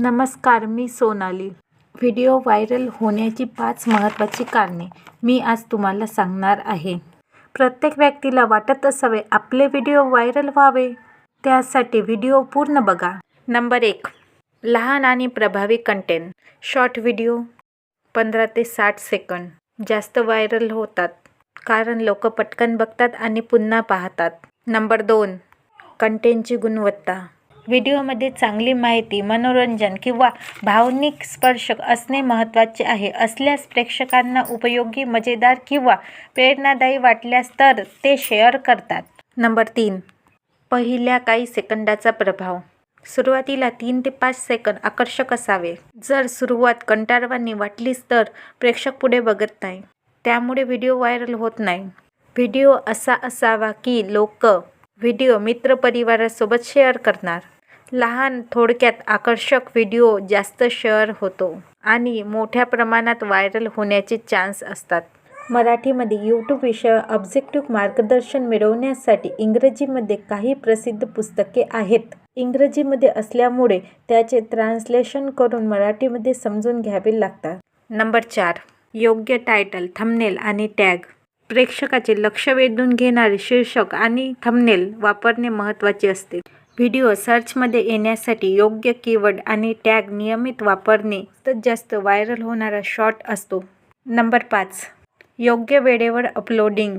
नमस्कार मी Sonali. Video viral होण्याची पाच महत्त्वाची कारणे मी आज तुम्हाला सांगणार आहे. प्रत्येक व्यक्तीला वाटत असावे आपले व्हिडिओ व्हायरल व्हावे. त्यासाठी व्हिडिओ पूर्ण बघा. नंबर एक लहान आणि प्रभावी कंटेंट शॉर्ट व्हिडिओ पंधरा ते साठ सेकंड जास्त व्हायरल होतात कारण लोक पटकन बघतात आणि पुन्हा पाहतात. नंबर दोन कंटेंटची गुणवत्ता. व्हिडिओमध्ये चांगली माहिती मनोरंजन किंवा भावनिक स्पर्श असणे महत्त्वाचे आहे. असल्यास प्रेक्षकांना उपयोगी मजेदार किंवा प्रेरणादायी वाटल्यास तर ते शेअर करतात. नंबर तीन. पहिल्या काही सेकंदाचा प्रभाव. सुरुवातीला तीन ते पाच सेकंद आकर्षक असावे. जर सुरुवात कंटाळवानी वाटलीच तर प्रेक्षक पुढे बघत नाही. त्यामुळे व्हिडिओ व्हायरल होत नाही. व्हिडिओ असा असावा की लोक व्हिडिओ मित्रपरिवारासोबत शेअर करणार. लहान थोडक्यात आकर्षक व्हिडिओ जास्त शेअर होतो आणि मोठ्या प्रमाणात व्हायरल होण्याचे चान्स असतात. मराठीमध्ये यूट्यूब विषय ऑब्जेक्टिव्ह मार्गदर्शन मिळवण्यासाठी इंग्रजीमध्ये काही प्रसिद्ध पुस्तके आहेत. इंग्रजीमध्ये असल्यामुळे त्याचे ट्रान्सलेशन करून मराठीमध्ये समजून घ्यावे लागतात. नंबर चार. योग्य टायटल थंबनेल आणि टॅग प्रेक्षकाचे लक्ष वेधून घेणारे शीर्षक आणि थंबनेल वापरणे महत्त्वाचे असते. व्हिडिओ सर्चमध्ये येण्यासाठी योग्य कीवर्ड आणि टॅग नियमित वापरणे तर जास्त व्हायरल होणारा शॉर्ट असतो. नंबर पाच. योग्य वेळेवर अपलोडिंग.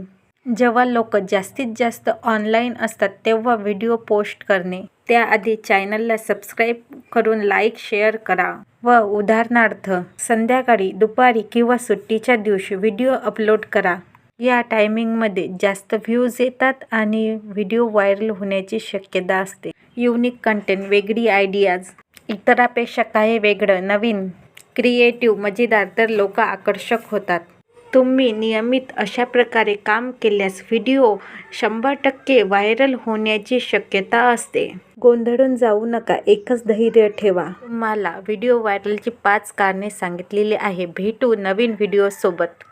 जेव्हा लोक जास्तीत जास्त ऑनलाईन असतात तेव्हा व्हिडिओ पोस्ट करणे. त्याआधी चॅनलला सबस्क्राईब करून लाईक शेअर करा. व उदाहरणार्थ संध्याकाळी दुपारी किंवा सुट्टीच्या दिवशी व्हिडिओ अपलोड करा. या टायमिंगमध्ये जास्त व्ह्यूज येतात आणि व्हिडिओ व्हायरल होण्याची शक्यता असते. युनिक कंटेंट वेगळी आयडियाज इतरापेक्षा काही वेगळं नवीन क्रिएटिव्ह मजेदार तर लोक आकर्षक होतात. तुम्ही नियमित अशा प्रकारे काम केल्यास व्हिडिओ शंभर टक्के व्हायरल होण्याची शक्यता असते. गोंधळून जाऊ नका एकच धैर्य ठेवा. तुम्हाला व्हिडिओ व्हायरलची पाच कारणे सांगितलेली आहे. भेटू नवीन व्हिडिओसोबत.